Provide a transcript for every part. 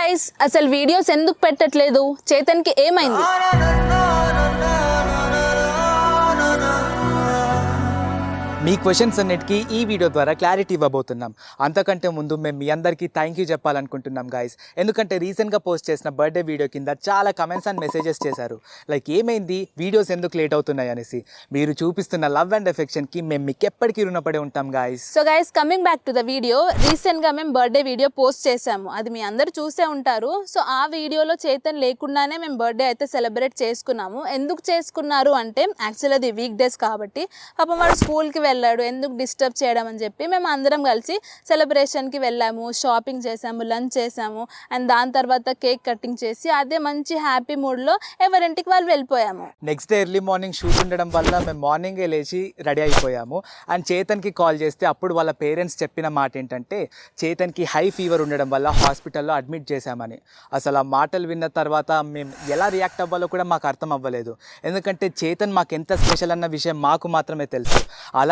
Guys అసలు videos ఎందుకు పెట్టట్లేదు? చేతన్కి ఏమైంది? మీ క్వశ్చన్స్ అన్నిటికీ ఈ వీడియో ద్వారా క్లారిటీ ఇవ్వబోతున్నాం. అంతకంటే ముందు మేము మీ అందరికీ థ్యాంక్ యూ చెప్పాలనుకుంటున్నాం గాయస్ ఎందుకంటే రీసెంట్గా పోస్ట్ చేసిన బర్త్డే వీడియో కింద చాలా కమెంట్స్ అండ్ మెసేజెస్ చేశారు. లైక్ ఏమైంది? వీడియోస్ ఎందుకు లేట్ అవుతున్నాయి అనేసి. మీరు చూపిస్తున్న లవ్ అండ్ ఎఫెక్షన్కి మేము మీకు ఎప్పటికీ రుణపడి ఉంటాం guys so guys coming back to the video రీసెంట్గా మేము బర్త్డే వీడియో పోస్ట్ చేసాము అది మీ అందరు చూసే ఉంటారు. సో ఆ వీడియోలో చేతన్ లేకుండానే మేము బర్త్డే అయితే సెలబ్రేట్ చేసుకున్నాము. ఎందుకు చేసుకున్నారు అంటే యాక్చువల్ అది వీక్ డేస్ కాబట్టి. పాపం వాడు స్కూల్కి వెళ్ళాడు ఎందుకు డిస్టర్బ్ చేయడం అని చెప్పి మేము అందరం కలిసి సెలబ్రేషన్కి వెళ్ళాము షాపింగ్ చేసాము లంచ్ చేసాము అండ్ దాని తర్వాత కేక్ కటింగ్ చేసి అదే మంచి హ్యాపీ మూడ్లో ఎవరింటికి వాళ్ళు వెళ్ళిపోయాము. Next day early morning shoot ఉండడం వల్ల మేము మార్నింగే లేచి రెడీ అయిపోయాము అండ్ చేతన్కి కాల్ చేస్తే అప్పుడు వాళ్ళ పేరెంట్స్ చెప్పిన మాట ఏంటంటే చేతన్కి హై ఫీవర్ ఉండడం వల్ల హాస్పిటల్లో అడ్మిట్ చేశామని. అసలు ఆ మాటలు విన్న తర్వాత మేము ఎలా రియాక్ట్ అవ్వాలో కూడా మాకు అర్థం అవ్వలేదు. ఎందుకంటే చేతన్ మాకు ఎంత స్పెషల్ అన్న విషయం మాకు మాత్రమే తెలుసు.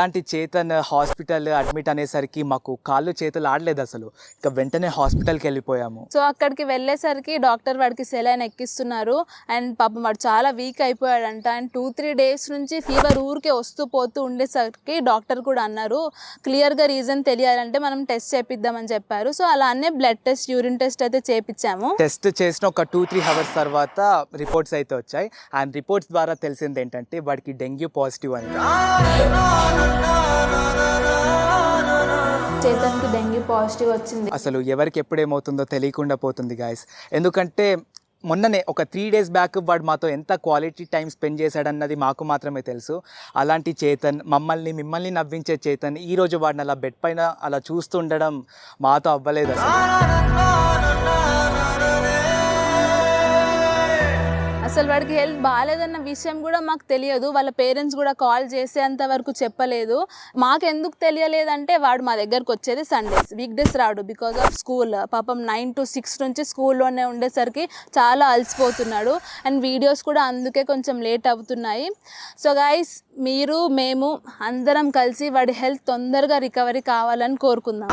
అలాంటి చేతన్ హాస్పిటల్ అడ్మిట్ అనేసరికి మాకు కాళ్ళు చేతులు ఆడలేదు అసలు. ఇంకా వెంటనే హాస్పిటల్కి వెళ్ళిపోయాము. సో అక్కడికి వెళ్ళేసరికి డాక్టర్ వాడికి సెలైన్ ఎక్కిస్తున్నారు. అండ్ పాపం వాడు చాలా వీక్ అయిపోయాడంట. అండ్ టూ త్రీ డేస్ నుంచి ఫీవర్ ఊరికే వస్తూ పోతూ ఉండేసరికి డాక్టర్ కూడా అన్నారు క్లియర్గా రీజన్ తెలియాలంటే మనం టెస్ట్ చేపిద్దామని చెప్పారు. సో అలానే బ్లడ్ టెస్ట్ యూరిన్ టెస్ట్ అయితే చేపించాము టెస్ట్ చేసిన ఒక టూ త్రీ అవర్స్ తర్వాత రిపోర్ట్స్ అయితే వచ్చాయి. అండ్ రిపోర్ట్స్ ద్వారా తెలిసింది ఏంటంటే వాడికి డెంగ్యూ పాజిటివ్ అని చేతన్కి డెంగ్యూ పాజిటివ్ వచ్చింది. అసలు ఎవరికి ఎప్పుడేమవుతుందో తెలియకుండా పోతుంది గాయస్ ఎందుకంటే మొన్ననే ఒక త్రీ డేస్ బ్యాక్ వాడు మాతో ఎంత క్వాలిటీ టైం స్పెండ్ చేశాడన్నది మాకు మాత్రమే తెలుసు. అలాంటి చేతన్ మమ్మల్ని మిమ్మల్ని నవ్వించే చేతన్ ఈరోజు వాడిని అలా బెడ్ పైన అలా చూస్తుండడం మాతో అవ్వలేదు అసలు. అసలు వాడికి హెల్త్ బాగాలేదన్న విషయం కూడా మాకు తెలియదు. వాళ్ళ పేరెంట్స్ కూడా కాల్ చేసేంత వరకు చెప్పలేదు. మాకు ఎందుకు తెలియలేదంటే వాడు మా దగ్గరకు వచ్చేది సండేస్ వీక్ డేస్ రాడు. బికాస్ ఆఫ్ స్కూల్ పాపం నైన్ టు సిక్స్ నుంచి స్కూల్లోనే ఉండేసరికి చాలా అలసిపోతున్నాడు. అండ్ వీడియోస్ కూడా అందుకే కొంచెం లేట్ అవుతున్నాయి. సో గైస్ మీరు మేము అందరం కలిసి వాడి హెల్త్ తొందరగా రికవరీ కావాలని కోరుకుందాం.